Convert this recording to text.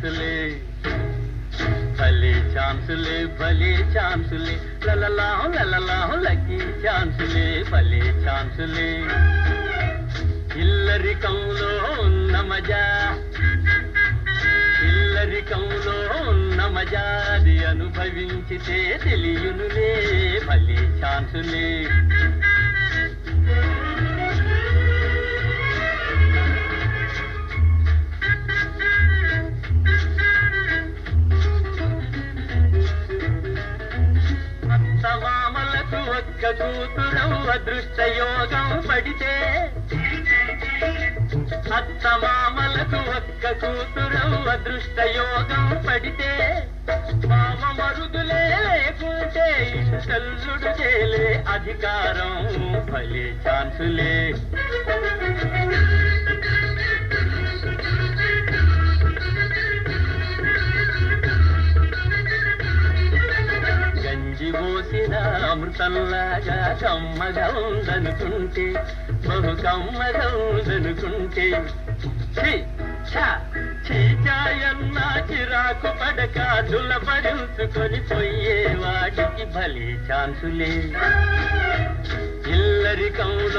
ఛాన్సులే. భలే ఛాన్సులే భలే ఛాన్సులే. లలలాహం లలలాహం లక్కీ ఛాన్సులే భలే ఛాన్సులే. ఇల్లరికంలో ఉన్న మజా. ఇల్లరికంలో ఉన్న మజాది అనుభవించితే తెలియనులే. భలే ఛాన్సులే. సవామలకు ఒక్క కూతురం అదృష్ట యోగం పడితే అత్తమామలకు ఒక్క కూతురం అదృష్ట యోగం పడితే మామ మరుదులే లేకుంటే ఇంటల్లుడు చేలే అధికారం భలే ఛాన్సులే. పోసిన అమృతంలాగా కమ్మగా ఉందనుకుంటే బహు కమ్మగా ఉందనుకుంటే ఛీ, చీకాయన్న చిరాకు పడక దులపరుచుకొని పోయే వాటికి భలే ఛాన్సులే. ఇల్లరికంలో ఉన్న